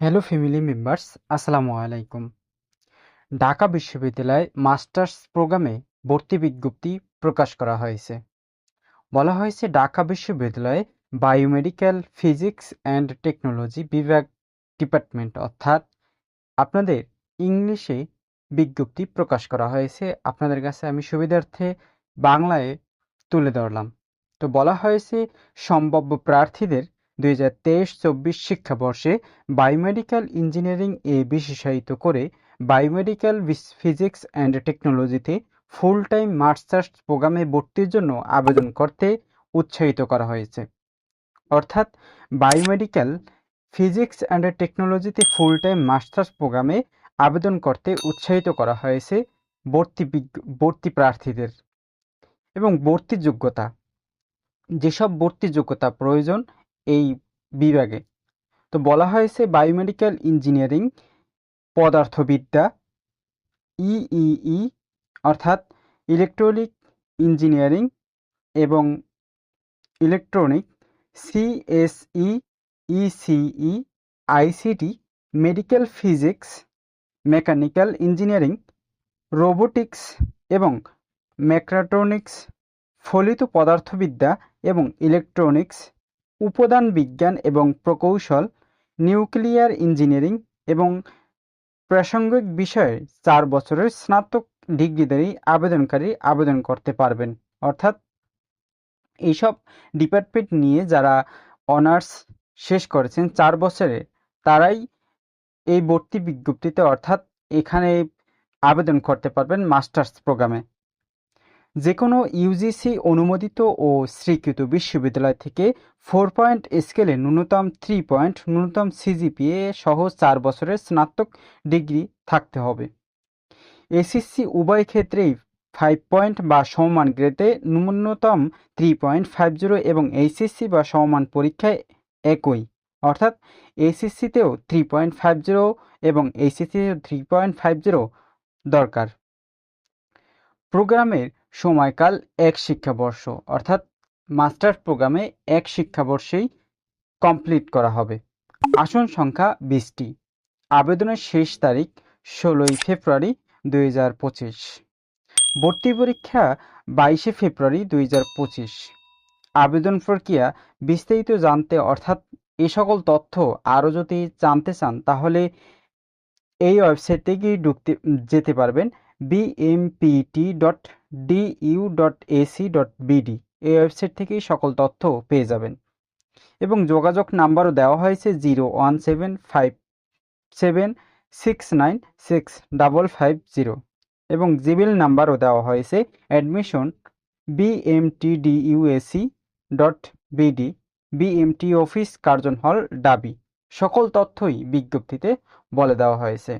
Hello family members আসসালামু আলাইকুম ঢাকা বিশ্ববিদ্যালয়ে মাস্টার্স প্রোগ্রামে ভর্তি বিজ্ঞপ্তি প্রকাশ করা হয়েছে। বলা হয়েছে ঢাকা বিশ্ববিদ্যালয়ে বায়োমেডিক্যাল ফিজিক্স অ্যান্ড টেকনোলজি বিভাগ ডিপার্টমেন্ট অর্থাৎ আপনাদের ইংলিশে বিজ্ঞপ্তি প্রকাশ করা হয়েছে। আপনাদের কাছে আমি সুবিধার্থে বাংলায় তুলে ধরলাম। তো বলা হয়েছে, সম্ভাব্য প্রার্থীদের দুই হাজার তেইশ চব্বিশ শিক্ষাবর্ষে বায়োমেডিক্যাল ইঞ্জিনিয়ারিং এ বিশেষায়িত করে বায়োমেডিক্যাল ফিজিক্স অ্যান্ড টেকনোলজিতে ফুল টাইম মাস্টার্স প্রোগ্রামে ভর্তির জন্য আবেদন করতে উৎসাহিত করা হয়েছে। অর্থাৎ বায়োমেডিক্যাল ফিজিক্স অ্যান্ড টেকনোলজিতে ফুল টাইম মাস্টার্স প্রোগ্রামে আবেদন করতে উৎসাহিত করা হয়েছে ভর্তি ভর্তি প্রার্থীদের এবং ভর্তি যোগ্যতা। যেসব ভর্তি যোগ্যতা প্রয়োজন এই বিভাগে। তো বলা হয়েছে বায়োমেডিক্যাল ইঞ্জিনিয়ারিং পদার্থবিদ্যা ইইই অর্থাৎ ইলেকট্রনিক ইঞ্জিনিয়ারিং এবং electronic CSE ECE ICT medical physics, mechanical engineering, robotics এবং মেক্রাট্রনিক্স ফলিত পদার্থবিদ্যা এবং ইলেকট্রনিক্স উপাদান বিজ্ঞান এবং প্রকৌশল, নিউক্লিয়ার ইঞ্জিনিয়ারিং এবং প্রাসঙ্গিক বিষয়ে চার বছরের স্নাতক ডিগ্রিধারী আবেদনকারী আবেদন করতে পারবেন। অর্থাৎ এইসব ডিপার্টমেন্ট নিয়ে যারা অনার্স শেষ করেছেন চার বছরে, তারাই এই ভর্তি বিজ্ঞপ্তিতে অর্থাৎ এখানে আবেদন করতে পারবেন মাস্টার্স প্রোগ্রামে। যে কোনো ইউজিসি অনুমোদিত ও স্বীকৃত বিশ্ববিদ্যালয় থেকে ফোর পয়েন্ট স্কেলে ন্যূনতম থ্রি পয়েন্ট ন্যূনতম সিজিপিএ সহ চার বছরের স্নাতক ডিগ্রি থাকতে হবে। এসএসসি উভয় ক্ষেত্রেই ফাইভ পয়েন্ট বা সমমান গ্রেডে ন্যূনতম থ্রি পয়েন্ট ফাইভ জিরো এবং এইচএসসি বা সমমান পরীক্ষায় একই। অর্থাৎ এসএসসিতেও থ্রি পয়েন্ট ফাইভ জিরো এবং এইচএসসিতেও থ্রি পয়েন্ট ফাইভ জিরো দরকার। প্রোগ্রামের সময়কাল এক শিক্ষাবর্ষ, অর্থাৎ মাস্টার প্রোগ্রামে এক শিক্ষাবর্ষেই কমপ্লিট করা হবে। আসন সংখ্যা বিশটি। আবেদনের শেষ তারিখ ষোলোই ফেব্রুয়ারি দুই হাজার পঁচিশ। ভর্তি পরীক্ষা বাইশে ফেব্রুয়ারি দুই হাজার পঁচিশ। আবেদন প্রক্রিয়া বিস্তারিত জানতে, অর্থাৎ এ সকল তথ্য আরও যদি জানতে চান, তাহলে এই ওয়েবসাইটে গিয়ে ঢুকতে, যেতে পারবেন BMPT dot DU dot AC dot BD এই ওয়েবসাইট থেকেই সকল তথ্য পেয়ে যাবেন। এবং যোগাযোগ নাম্বারও দেওয়া হয়েছে zero one seven five seven six nine six double five zero. এবং জিমেল নাম্বারও দেওয়া হয়েছে admission BMTDUAC dot BD BMT office Curzon hall ডাবি। সকল তথ্যই বিজ্ঞপ্তিতে বলে দেওয়া হয়েছে।